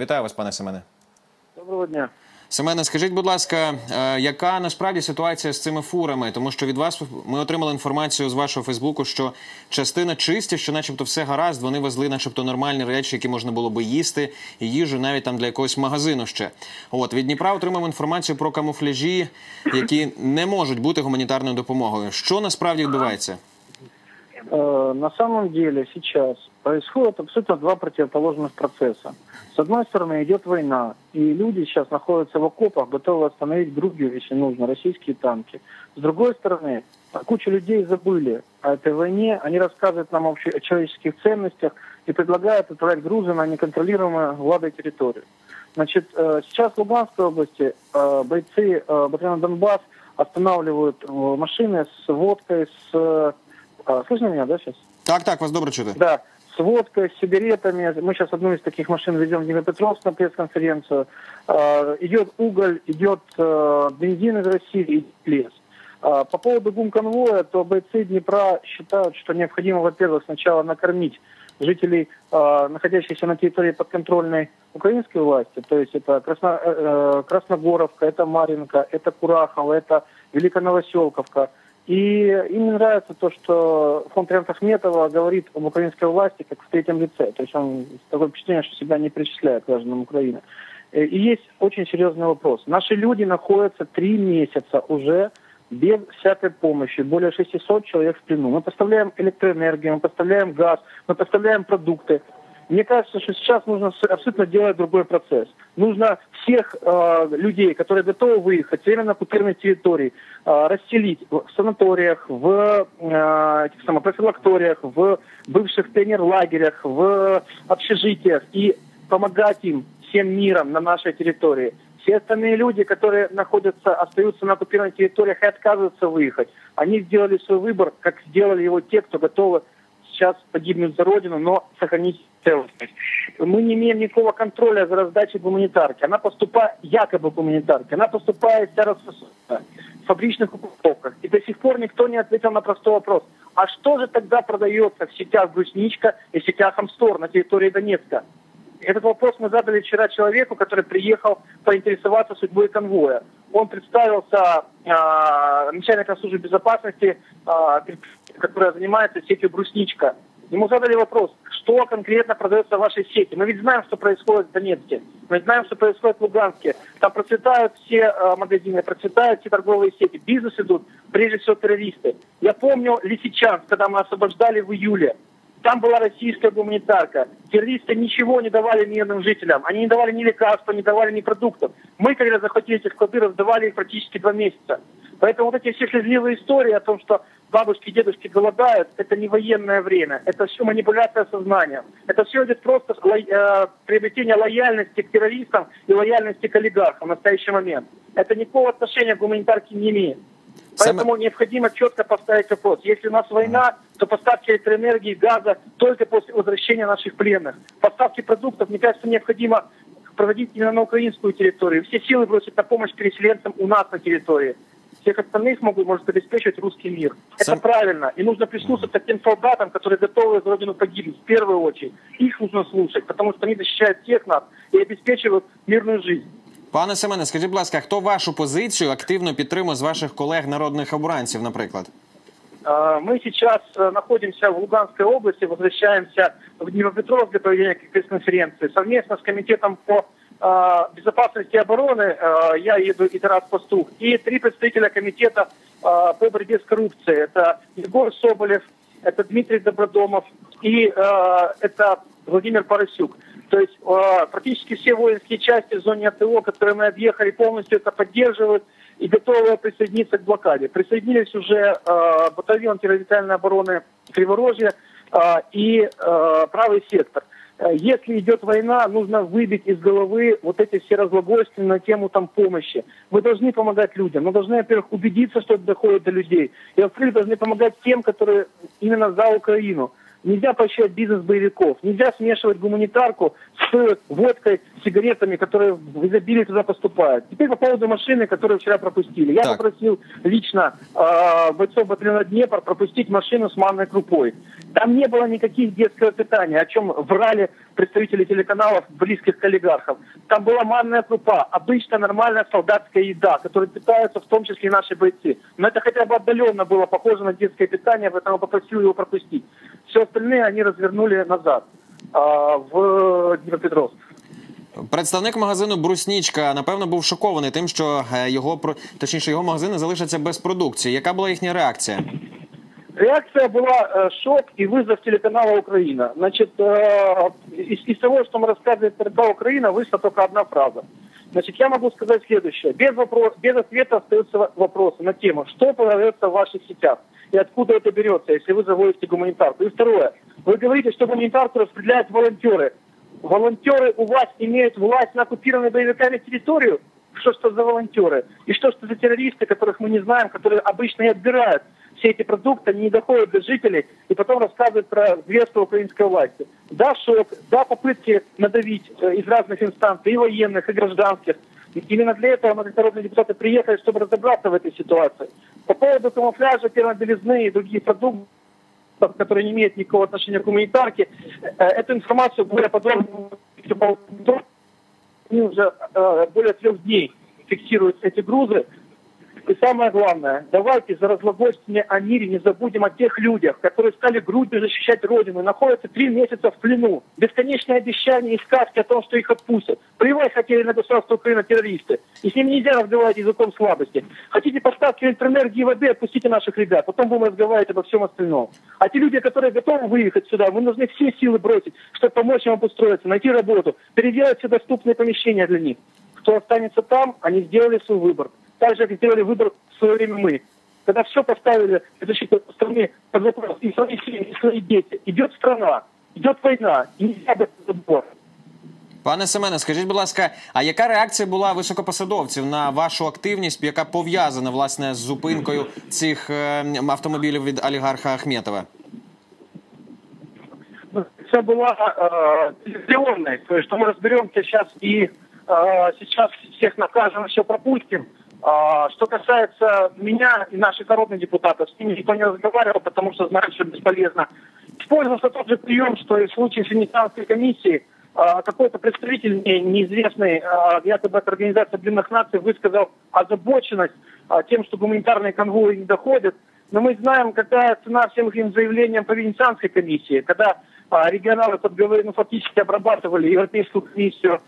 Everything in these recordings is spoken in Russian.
Вітаю вас, пане Семене. Доброго дня. Семене, скажіть, будь ласка, е, яка насправді ситуація з цими фурами? Тому що від вас ми отримали інформацію з вашого Фейсбуку, що частина чисті, що, начебто, все гаразд, вони везли, начебто, нормальні речі, які можна було би їсти, і їжу навіть там для якогось магазину ще. От від Дніпра отримав інформацію про камуфляжі, які не можуть бути гуманітарною допомогою. Що насправді відбувається? Э, На самом деле сейчас происходят абсолютно два противоположных процесса. С одной стороны идет война, и люди сейчас находятся в окопах, готовы остановить Грузию, если нужно, российские танки. С другой стороны, куча людей забыли о этой войне, они рассказывают нам о о человеческих ценностях и предлагают отправить грузы на неконтролируемую владой территорию. Значит, э, сейчас в Луганской области э, бойцы э, батальона Донбасс останавливают машины с водкой, с... а, Слышно меня, да, сейчас? Так, так, вас добре чути. Да, с водкой, с сигаретами. Мы сейчас одну из таких машин везем в Днепропетровск на пресс-конференцию. А, идет уголь, идет э, бензин из России, и лес. А, по поводу гум-конвоя, то бойцы Днепра считают, что необходимо, во-первых, сначала накормить жителей, э, находящихся на территории подконтрольной украинской власти, то есть это Красно, э, э, Красногоровка, это Маринка, это Курахово, это Великая Новоселковка. И им не нравится то, что фонд Рента Ахметова говорит об украинской власти как в третьем лице. То есть он такое впечатление, что себя не причисляет к гражданам Украины. Э, И есть очень серьезный вопрос. Наши люди находятся три месяца уже без всякой помощи. Более 600 человек в плену. Мы поставляем электроэнергию, мы поставляем газ, мы поставляем продукты. Мне кажется, что сейчас нужно абсолютно делать другой процесс. Нужно всех э, людей, которые готовы выехать с временно оккупированных территорий, э, расселить в санаториях, в э, этих самых в бывших пионерлагерях, в общежитиях и помогать им всем миром на нашей территории. Все остальные люди, которые находятся, остаются на оккупированных территориях и отказываются выехать, они сделали свой выбор, как сделали его те, кто готовы сейчас погибнуть за Родину, но сохранить целостность. Мы не имеем никакого контроля за раздачей гуманитарки. Она поступает, якобы гуманитарки, она поступает вся рассосанная в фабричных упаковках. И до сих пор никто не ответил на простой вопрос. А что же тогда продается в сетях «Брусничка» и в сетях «Амстор» на территории Донецка? Этот вопрос мы задали вчера человеку, который приехал поинтересоваться судьбой конвоя. Он представился э, начальником службы безопасности, э, которая занимается сетью «Брусничка». Ему задали вопрос, что конкретно продается в вашей сети. Мы ведь знаем, что происходит в Донецке, мы знаем, что происходит в Луганске. Там процветают все э, магазины, процветают все торговые сети, бизнес идут, прежде всего террористы. Я помню Лисичанск, когда мы освобождали в июле. Там была российская гуманитарка. Террористы ничего не давали мирным жителям. Они не давали ни лекарства, не давали ни продуктов. Мы, когда захватили этих склады, раздавали их практически два месяца. Поэтому вот эти все слезливые истории о том, что бабушки и дедушки голодают, это не военное время. Это все манипуляция сознанием. Это все идет просто ло- э, приобретение лояльности к террористам и лояльности к олигархам в настоящий момент. Это никакого отношения к гуманитарке не имеет. Поэтому необходимо четко поставить вопрос. Если у нас война, то поставки электроэнергии, газа только после возвращения наших пленных. Поставки продуктов, мне кажется, необходимо проводить именно на украинскую территорию. Все силы бросить на помощь переселенцам у нас на территории. Всех остальных могут, может обеспечивать русский мир. Сам- Это правильно. И нужно прислушаться к тем солдатам, которые готовы за Родину погибнуть. В первую очередь. Их нужно слушать, потому что они защищают всех нас и обеспечивают мирную жизнь. Пане Семене, скажіть, будь ласка, хто вашу позицію активно підтримує з ваших колег народних обранців, наприклад? Э, Мы сейчас э, находимся в Луганской области, возвращаемся в Днепропетровск для проведения пресс-конференции. Совместно с Комитетом по э, безопасности и обороны э, я еду и Тарас Пастух, и три представителя Комитета э, по борьбе с коррупцией. Это Егор Соболев, это Дмитрий Добродомов и э, это Владимир Поросюк. То есть э, практически все воинские части в зоне АТО, которые мы объехали, полностью это поддерживают и готовы присоединиться к блокаде. Присоединились уже э, батальон территориальной обороны Криворожья э, и э, правый сектор. Э, Если идет война, нужно выбить из головы вот эти все разглагольства на тему там помощи. Мы должны помогать людям. Мы должны, во-первых, убедиться, что это доходит до людей. И, во-вторых, должны помогать тем, которые именно за Украину. Нельзя поощрять бизнес боевиков. Нельзя смешивать гуманитарку с водкой, сигаретами, которые в изобилии туда поступают. Теперь по поводу машины, которую вчера пропустили. Я Так. попросил лично э, бойцов батальона Днепр пропустить машину с манной крупой. Там не было никаких детского питания, о чем врали представители телеканалов, близких к олигархам. Там была манная крупа, обычная нормальная солдатская еда, которой питаются в том числе и наши бойцы. Но это хотя бы отдаленно было похоже на детское питание, поэтому попросил его пропустить. Все остальные они развернули назад в Днепропетровск. Представник магазину Бруснічка напевно був шокований тим, що е, його про- точніше його магазини залишаться без продукції. Яка була їхня реакція? Реакция была э, шок и вызов телеканала «Украина». Значит, э, из, из того, что мы рассказывает телеканал «Украина», вышла только одна фраза. Значит, я могу сказать следующее. Без, вопрос, без ответа остаются во- вопросы на тему, что продается в ваших сетях и откуда это берется, если вы заводите гуманитарку. И второе. Вы говорите, что гуманитарку распределяют волонтеры. Волонтеры у вас имеют власть на оккупированной боевиками территорию? Что что за волонтеры? И что что за террористы, которых мы не знаем, которые обычно и отбирают все эти продукты, они не доходят до жителей и потом рассказывают про зверство украинской власти. Да, шок, да, попытки надавить э, из разных инстанций, и военных, и гражданских. Именно для этого мы, депутаты, приехали, чтобы разобраться в этой ситуации. По поводу камуфляжа, белизны и других продуктов, которые не имеют никакого отношения к гуманитарке, э, эту информацию более подробно уже э, более трех дней фиксируют эти грузы. И самое главное, давайте за разглагольствование о мире не забудем о тех людях, которые стали грудью защищать Родину и находятся три месяца в плену. Бесконечные обещания и сказки о том, что их отпустят. Плевать хотели на государство Украина террористы. И с ними нельзя разговаривать языком слабости. Хотите поставки электроэнергии и воды, отпустите наших ребят. Потом будем разговаривать обо всем остальном. А те люди, которые готовы выехать сюда, мы должны все силы бросить, чтобы помочь им обустроиться, найти работу, переделать все доступные помещения для них. Кто останется там, они сделали свой выбор. Так же, как сделали выбор в свое время мы. Когда все поставили для защиты страны под вопрос, и свои семьи, и свои дети, идет страна, идет война, и нельзя об этом забывать. Пане Семене, скажіть, будь ласка, а яка реакція була високопосадовців на вашу активність, яка пов'язана власне з зупинкою цих е, автомобілів від олігарха Ахметова? Все была э, телевизионной, то есть что мы разберемся сейчас и э, сейчас всех накажем, все пропустим. А, что касается меня и наших народных депутатов, с ними никто не разговаривал, потому что знают, что бесполезно. Использовался тот же прием, что и в случае с Венецианской комиссией а, какой-то представитель неизвестный, а, якобы от Организации Объединенных Наций, высказал озабоченность тем, что гуманитарные конвои не доходят. Но мы знаем, какая цена всем этим заявлениям по Венецианской комиссии, когда регионалы ну, фактически обрабатывали Европейскую комиссию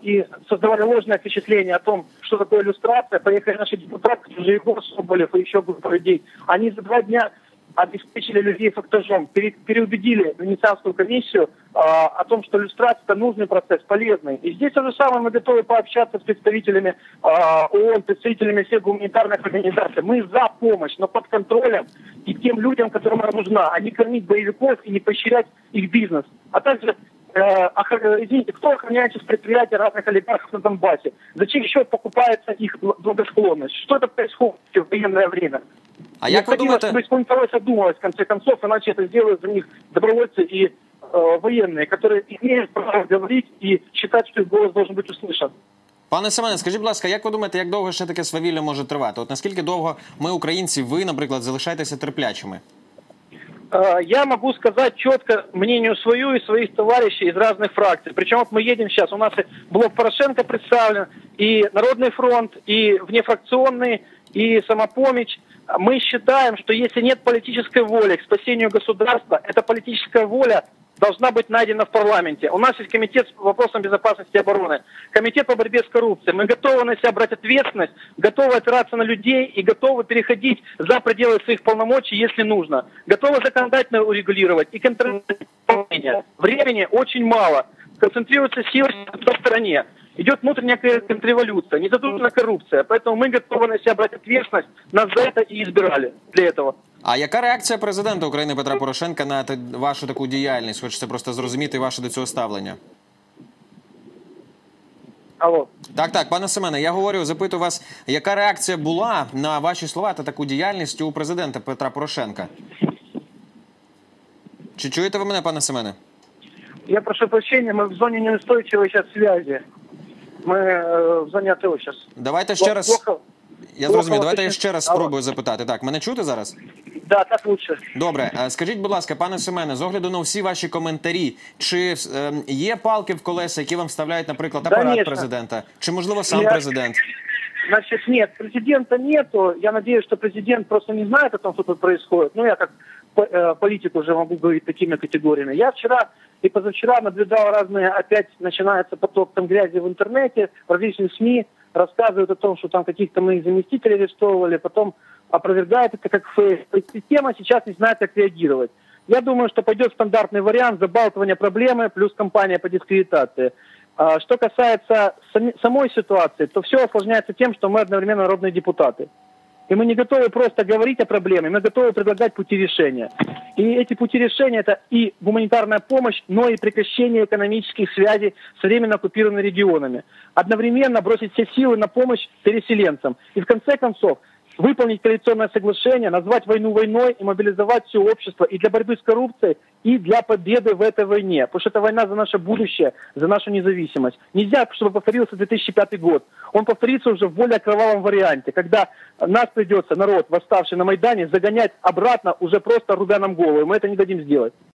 и создавали ложное впечатление о том, что такое иллюстрация. Поехали наши депутаты, Егор Соболев и еще группа людей. Они за два дня обеспечили людей фактажом, пере- переубедили Венецианскую комиссию а, о том, что иллюстрация это нужный процесс, полезный. И здесь то же самое мы готовы пообщаться с представителями а, ООН, представителями всех гуманитарных организаций. Мы за помощь, но под контролем и тем людям, которым она нужна, а не кормить боевиков и не поощрять их бизнес. А также э, извините, кто охраняет сейчас предприятия разных олигархов на Донбассе? За чей счет покупается их бл- благосклонность? Что это происходит в военное время? А як ви Необходимо, думаєте, чтобы исполнительность одумалась, в конце концов, иначе это сделают за них добровольцы и э, военные, которые имеют право говорить и считать, что их голос должен быть услышан. пане Семене, скажіть, будь ласка, як ви думаєте, як довго ще таке свавілля може тривати? От наскільки довго ми, українці, ви, наприклад, залишаєтеся терплячими? Э, Я могу сказать четко мнению свою и своих товарищей из разных фракций. Причем вот мы едем сейчас, у нас и блок Порошенко представлен, и Народный фронт, и внефракционный, и самопомощь. Мы считаем, что если нет политической воли к спасению государства, эта политическая воля должна быть найдена в парламенте. У нас есть комитет по вопросам безопасности и обороны, комитет по борьбе с коррупцией. Мы готовы на себя брать ответственность, готовы опираться на людей и готовы переходить за пределы своих полномочий, если нужно. Готовы законодательно урегулировать и контролировать. Времени очень мало. Концентрируются силы на стороне. Идет внутренняя контрреволюция, незадушенная коррупция. Поэтому мы готовы на себя брать ответственность. Нас за это и избирали для этого. А яка реакція президента України Петра Порошенка на те- вашу таку діяльність? Хочеться просто зрозуміти ваше до цього ставлення. Алло. Так, так, пане Семене, я говорю, запитую вас, яка реакція була на ваші слова та таку діяльність у президента Петра Порошенка? Чи чуєте ви мене, пане Семене? Я прошу прощения, мы в зоне неустойчивой сейчас связи. Мы э, в зоне АТО сейчас. Давайте ще раз. Плохо. Я плохо зрозумів. Давайте я слышно. ще раз Алло. спробую запитати. Так, мене чути зараз? Да, так лучше. Добре, Е, скажіть, будь ласка, пане Семене, з огляду на всі ваші коментарі, чи е, є палки в колеса, які вам вставляють, наприклад, апарат Конечно. президента, чи можливо сам Я- президент? Значит, нет, президента нету. Я надеюсь, что президент просто не знает о том, что тут происходит. Ну, я как по- э, политик уже могу говорить такими категориями. Я вчера и позавчера наблюдал разные, опять начинается поток там грязи в интернете, в различных СМИ Рассказывают о том, что там каких-то моих заместителей арестовывали, потом опровергают это как фейк. Система сейчас не знает, как реагировать. Я думаю, что пойдет стандартный вариант забалтывания проблемы плюс кампания по дискредитации. А Что касается самой ситуации, то все осложняется тем, что мы одновременно народные депутаты. И мы не готовы просто говорить о проблеме, мы готовы предлагать пути решения. И эти пути решения – это и гуманитарная помощь, но и прекращение экономических связей с временно оккупированными регионами. Одновременно бросить все силы на помощь переселенцам. И в конце концов выполнить коалиционное соглашение, назвать войну войной и мобилизовать все общество и для борьбы с коррупцией, и для победы в этой войне. Потому что это война за наше будущее, за нашу независимость. Нельзя, чтобы повторился 2005 год. Он повторится уже в более кровавом варианте, когда нас придется, народ, восставший на Майдане, загонять обратно, уже просто рубя нам голову. Мы это не дадим сделать.